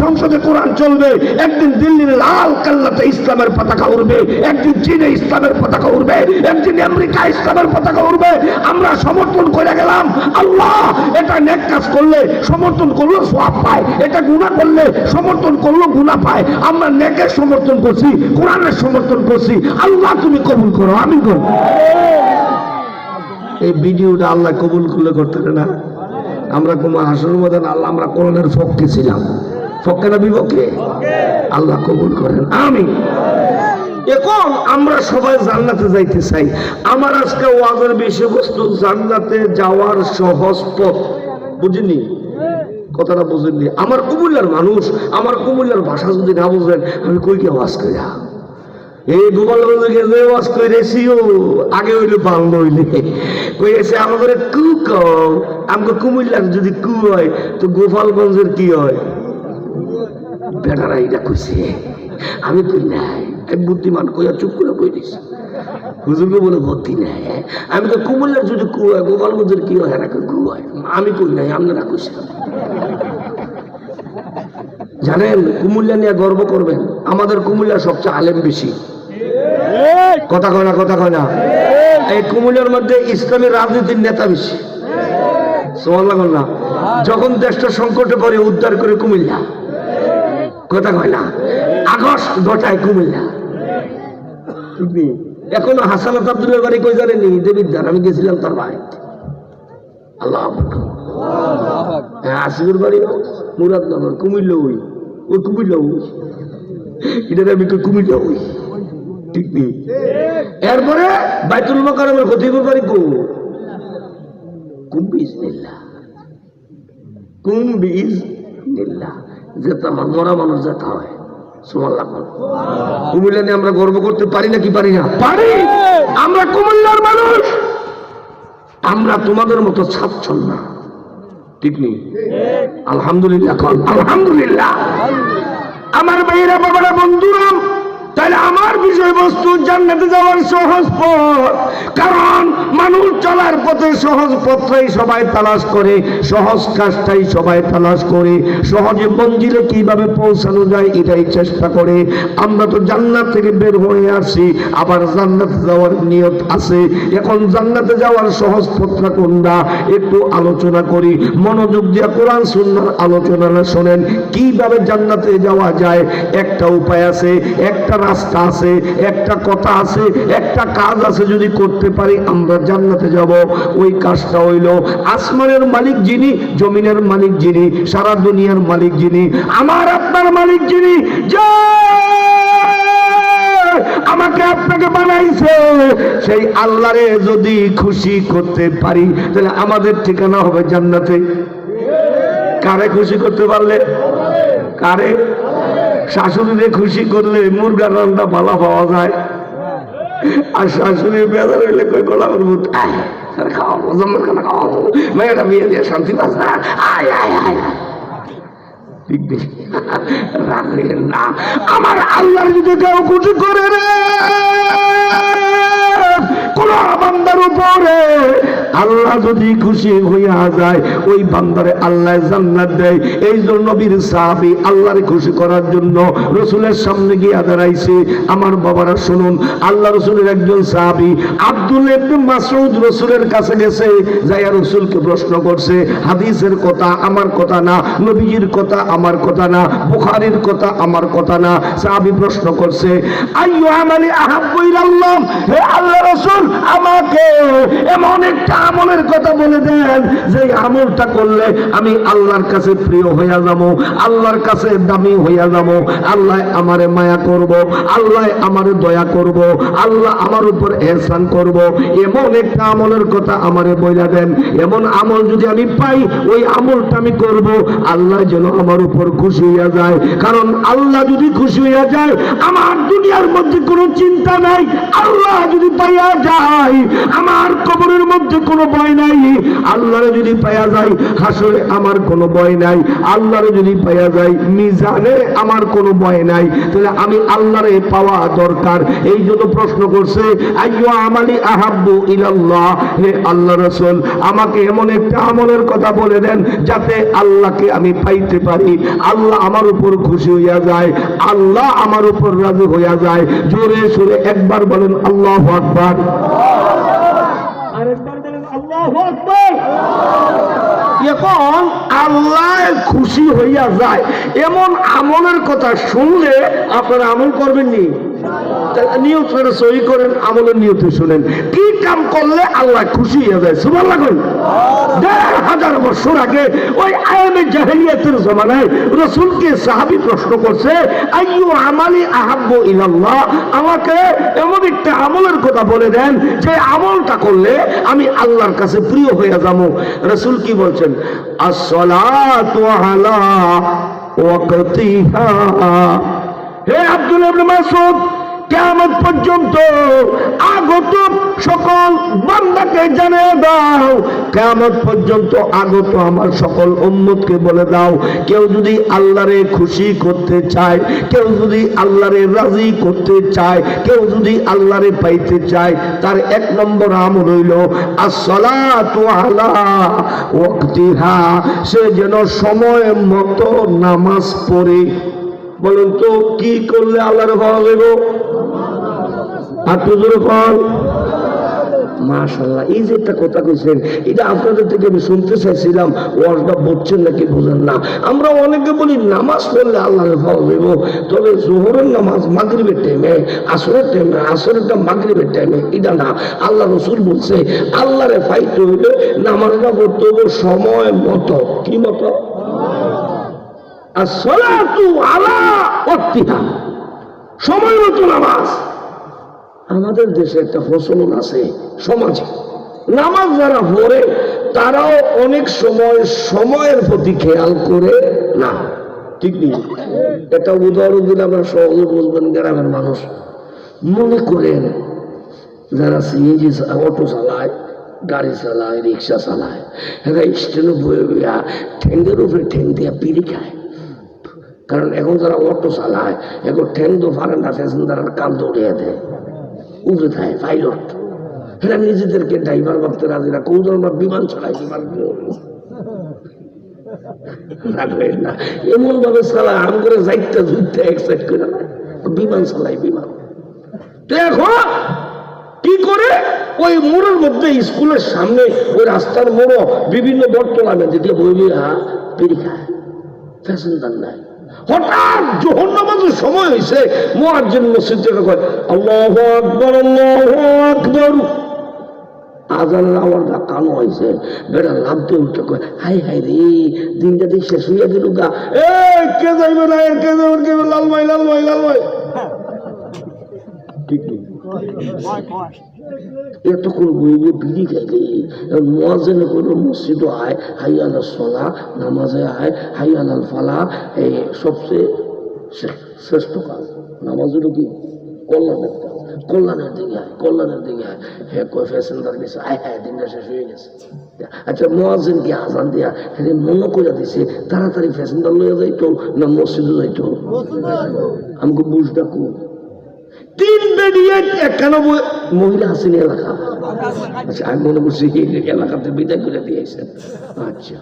সংসদে কোরআন চলবে, একদিন দিল্লির লাল কাল্লাতে ইসলামের পতাকা উড়বে, একদিন চীনে ইসলামের পতাকা উড়বে, একদিন আমেরিকা ইসলামের পতাকা উড়বে। আমরা সমর্থন করে গেলাম, আল্লাহ এটা নেক কাজ করলে সমর্থন করল সওয়াব পায়, এটা গুনাহ করলে সমর্থন করল গুনাহ পায়। আমরা নেকের সমর্থন করছি, কোরআনের সমর্থন করছি, আল্লাহ তুমি কবুল করো আমি করব এই ভিডিওটা আল্লাহ কবুল করলে করতে না। আমরা কোনো হাসর মদান আল্লাহ আমরা কোরআনের পক্ষে ছিলাম। পক্ষে না বিপক্ষে? আল্লাহ কবুল করেন। আমি এখন আমরা সবাই জান্নাতে যাইতে চাই। আমার আজকে ওয়াজের বিষয়বস্তু জান্নাতে যাওয়ার সহজ পথ। বুঝিনি? কথাটা বুঝেননি আমার কুমিল্লার মানুষ আমার কুমিল্লার ভাষা যদি না বুঝেন আমি কই কে ওয়াজ করে? যা এই গোপালগঞ্জে গেছে ওয়াজ কইরেছি ও আগে হইলে বাংলা হইলে কইছে আমাদের কু কও? আমাকে কুমিল্লার যদি কু হয় তো গোপালগঞ্জের কি হয়? বেটারা এটা কইছে আমি নাই আমি বুদ্ধিমান কইয়া চুপ করে কই হুজুরকে বলে ভর্তি নাই। আমি তো কুমিল্লার যদি কু হয় গোপালগঞ্জের কি হয় এরা কু হয় আমি কই নাই, আপনারা কইছে জানেন, কুমিল্লা নিয়ে গর্ব করবেন, আমাদের কুমিল্লা সবচেয়ে আলেম বেশি। কথা কয় না, কথা কয় না। এই কুমিল্লার মধ্যে ইসলামী রাজনীতির নেতা বেশি। না। যখন দেশটা সংকটে পড়ে, উদ্ধার করে কুমিল্লা। কথা কয় না। আগস্ট ঘটায় কুমিল্লা। তুমি এখনও হাসানাত আব্দুল্লাহ বাড়ি কই জানেনি? দেবিদ্দার আমি গেছিলাম তার বাড়ি। আল্লাহ। হ্যাঁ আসিফের বাড়ি মুরাদনগর কুমিল্লা ওই। ওই কুমিল্লা ওই। এটা আমি কই কুমিল্লা ওই। ঠিক নেই। এরপরে বাইতুল মকারমের খতিবের বাড়ি কো কুম্বিজ নিল্লা কুম্বিজ নিল্লা আমার মরা মানুষ যেতে হয়। সোমাল কুমিল্লা নিয়ে আমরা গর্ব করতে পারি নাকি পারি না? পারি। আমরা কুমিল্লার মানুষ। আমরা তোমাদের মতো ছাড়ছল না। ঠিক নেই? আলহামদুলিল্লাহ আলহামদুলিল্লাহ। আমার ভাইয়েরা বাবারা বন্ধুরা তাহলে আমার বিষয়বস্তু জান্নাতে যাওয়ার সহজ পথ। কারণ মানুষ চলার পথে সহজ পথটাই সবাই তালাশ করে, সহজ কাজটাই সবাই তালাশ করে, সহজে মঞ্জিলে কীভাবে পৌঁছানো যায় এটাই চেষ্টা করে। আমরা তো জান্নাত থেকে বের হয়ে আসি, আবার জান্নাতে যাওয়ার নিয়ত আছে। এখন জান্নাতে যাওয়ার সহজ পথটা কোনটা? একটু আলোচনা করি। মনোযোগ দিয়ে কোরআন, সুন্নার আলোচনা শোনেন। কীভাবে জান্নাতে যাওয়া যায়? একটা উপায় আছে, একটা রাস্তা আছে, একটা কথা আছে, একটা কাজ আছে যদি করতে পারি, আমরা জান্নাতে যাব। ওই কাজটা হইল আসমানের মালিক যিনি, জমিনের মালিক যিনি, সারা দুনিয়ার মালিক যিনি, আমার আপনার মালিক যিনি আমাকে আপনাকে বানাইছে, সেই আল্লাহরে যদি খুশি করতে পারি, তাহলে আমাদের ঠিকানা হবে জান্নাতে। কারে খুশি করতে পারলে? কারে? শাশুড়িরে খুশি করলে মুরগার রান্না ভালো পাওয়া যায়। আর শাশুড়ি বেজার হইলে কই গোলা করব? শান্তি আয় আয় আমার করে রে, কোন বান্দার উপরে আল্লাহ যদি খুশি হইয়া যায়, ওই বান্দারে আল্লাহ জান্নাত দেয়। এই জন্য নবীর সাহাবি আল্লাহর খুশি করার জন্য রসুলের সামনে গিয়ে দাঁড়াইছে। আমার বাবারা শুনুন, আল্লাহ রসুলের একজন সাহাবি আব্দুল মাসউদ রসুলের কাছে গেছে, যাইয়া রসুলকে প্রশ্ন করছে, হাদিসের কথা আমার কথা না, নবীজির কথা আমার কথা না, বুখারীর কথা আমার কথা না। সাহাবি প্রশ্ন করছে, আইয়ু আমালি আহাব্বু ইলাল্লাহ, হে আল্লাহ রাসূল, আমাকে এমন একটা আমলের কথা বলে দেন যে আমলটা করলে আমি আল্লাহর কাছে প্রিয় হইয়া যাব, আল্লাহর কাছে দামি হইয়া যাব, আল্লাহ আমারে মায়া করব, আল্লাহ আমারে দয়া করব, আল্লাহ আমার উপর এহসান করব। এমন একটা আমলের কথা আমারে বইলা দেন, এমন আমল যদি আমি পাই, ওই আমলটা আমি করব, আল্লাহ যেন আমার উপর খুশি হইয়া যায়। কারণ আল্লাহ যদি খুশি হইয়া যায়, আমার দুনিয়ার মধ্যে কোনো চিন্তা নাই, আল্লাহ যদি পাইয়া যায়, আমার মধ্যে কোনো ভয় নাই। আল্লাহরে যদি পাওয়া যায়, হাসরে আমার কোনো ভয় নাই। আল্লাহরে যদি পাওয়া যায়, মিজানে আমার কোনো ভয় নাই। তাহলে আমি আল্লাহরে পাওয়া দরকার। এই জন্য প্রশ্ন করছে, আইয়ো আমালি আহাব্বু ইলাল্লাহ? হে আল্লাহ রসুল, আমাকে এমন একটা আমলের কথা বলে দেন যাতে আল্লাহকে আমি পাইতে পারি। আল্লাহ আমার উপর খুশি হইয়া যায়, আল্লাহ আমার উপর রাজি হইয়া যায়। জোরে সুরে একবার বলেন, আল্লাহ আকবার আরেকবার বলেন আল্লাহ আকবার এখন আল্লাহ খুশি হইয়া যায়। এমন আমলের কথা শুনলে আপনারা আমল করবেন নি তাহলে নিয়ত করেন, আমলের নিয়তে শুনেন। কি কাম করলে আল্লাহ খুশি হয়ে যায় লাগুন দেড় হাজার বছর আগে ওই আয়ামে জমানায় রসুলকে সাহাবি প্রশ্ন করছে, আইয়ু আমালি ইলাল্লাহ? আমাকে এমন একটা আমলের কথা বলে দেন, যে আমলটা করলে আমি আল্লাহর কাছে প্রিয় হয়ে যাব। রসুল কি বলছেন? আসসালাতু আলা ওয়াক্তিহা। হে আব্দুল ইবনে কিয়ামত পর্যন্ত আগত সকল বান্দাকে জানিয়ে দাও। কিয়ামত পর্যন্ত আগত আমার সকল উম্মতকে বলে দাও। কেউ যদি আল্লাহরে খুশি করতে চায়, কেউ যদি আল্লাহরে রাজি করতে চায়, কেউ যদি আল্লাহরে পাইতে চায়, তার এক নম্বর আসসালাতু আলা ওয়াক্তিহা। সে যেন সময় মতো নামাজ পড়ে। বলুন তো, কি করলে আল্লাহরে তুজোর কল মাশাল্লাহ এই যে একটা কথা কইছেন, এটা আপনাদের থেকে আমি শুনতে চাইছিলাম, ওয়াজটা বলছেন বুঝেন না? আমরা অনেকে বলি, নামাজ পড়লে আল্লাহর ফল দেব তবে জোহরের নামাজ মাগরিবের টাইমে আসরের টাইমে আসরেরটা মাগরিবের টাইমে এটা না। আল্লাহ রসুল বলছে, আল্লাহরে ফাইতে হইলে নামাজটা পড়তে হবে সময় মতো। কি মতো? আর সলাতু সময় মতো নামাজ। আমাদের দেশে একটা প্রচলন আছে সমাজে। নামাজ যারা পড়ে, তারাও অনেক সময় সময়ের প্রতি খেয়াল করে না। ঠিক নেই? এটা উদাহরণ দিলে আমরা সহজে বলবেন, গ্রামের মানুষ। মনে করেন যারা সিএনজি অটো চালায়, গাড়ি চালায়, রিক্সা চালায়, এরা বয়ে বইয়া ঠেঙ্গের উপরে ঠেং দিয়া পিড়ি খায়। কারণ এখন যারা অটো চালায়, এখন ঠেং তো পারে না প্যাসেঞ্জারের কান দৌড়িয়ে দেয়। উঠে থাকে পাইলট এরা নিজেদেরকে ড্রাইভার ভাবতে রাজি না, কোন আমরা বিমান চালাই, বিমান এমন ভাবে চালায় আম করে যাইতে ঝুঁকতে এক্সাইট করে বিমান চালাই, বিমান। এখন কি করে? ওই মোড়ের মধ্যে, স্কুলের সামনে, ওই রাস্তার মোড়, বিভিন্ন বর্তমানে যেটা বই বইয়া পেরি খায় প্যাসেঞ্জার নাই। হঠাৎ জোহর নামাজের সময় হয়েছে মোয়াজ্জিন মসজিদ যেটা কয়, আল্লাহ আকবর আল্লাহ আকবর। হয়েছে বেটা দিয়ে উঠে কয় হাই হাই রে, দিনটা দিন শেষ হইয়া গেল গা। এ কে যাইবে না কে যাইবে, কে লালমাই ঠিক এতক্ষণ বইবে বিড়ি খাইলে মোয়াজেন করল মসজিদ আয় হাই আলাল সলা নামাজে আয় হাই আলাল ফালা এই সবচেয়ে শ্রেষ্ঠ কাজ। নামাজ কি? কল্যাণের কাজ। কল্যাণের দিকে আয় কল্যাণের দিকে আয়। হে কয় ফ্যাশনদার গেছে আয় হ্যাঁ দিনটা শেষ হয়ে গেছে। আচ্ছা মোয়াজেন কি আজান দিয়া? হ্যাঁ মনে করে দিছে তাড়াতাড়ি ফ্যাশনদার লইয়া যাইতো না মসজিদে যাইতো? আমাকে বুঝটা খুব তিন বেডিয়েট একানব্বই মহিলা হাসিন এলাকা আচ্ছা আমি মনে করছি এলাকাতে বিদায় করে দিয়েছেন। আচ্ছা।